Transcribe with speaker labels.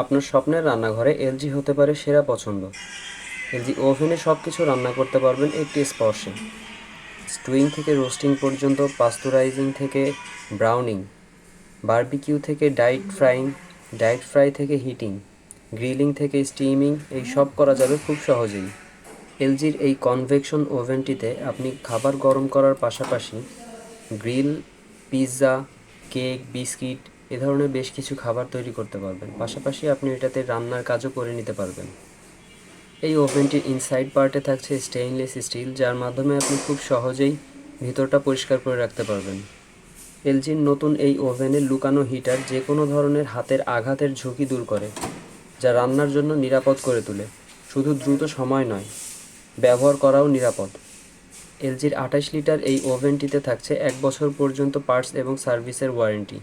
Speaker 1: আপনার স্বপ্নের রান্নাঘরে এলজি হতে পারে সেরা পছন্দ। এলজি ওভেনে সব কিছু রান্না করতে পারবেন একটি স্পর্শে। স্টুইং থেকে রোস্টিং পর্যন্ত পাস্তুরাইজিং থেকে ব্রাউনিং বারবিকিউ থেকে ডাইট ফ্রাইং ডাইট ফ্রাই থেকে হিটিং গ্রিলিং থেকে স্টিমিং এই সব করা যাবে খুব সহজেই। এলজির এই কনভেকশন ওভেনটিতে আপনি খাবার গরম করার পাশাপাশি গ্রিল পিৎজা কেক বিস্কিট এ ধরনের বেশ কিছু খাবার তৈরি করতে পারবেন। পাশাপাশি আপনি এটাতে রান্নার কাজও করে নিতে পারবেন। এই ওভেনটির ইনসাইড পার্টে থাকছে স্টেইনলেস স্টিল যার মাধ্যমে আপনি খুব সহজেই ভিতরটা পরিষ্কার করে রাখতে পারবেন। এলজির নতুন এই ওভেনের লুকানো হিটার যে কোনো ধরনের হাতের আঘাতের ঝুঁকি দূর করে, যা রান্নার জন্য নিরাপদ করে তোলে। শুধু দ্রুত সময় নয়, ব্যবহার করাও নিরাপদ। এলজির আঠাশ লিটার এই ওভেনটিতে থাকছে এক বছর পর্যন্ত পার্টস এবং সার্ভিসের ওয়ারেন্টি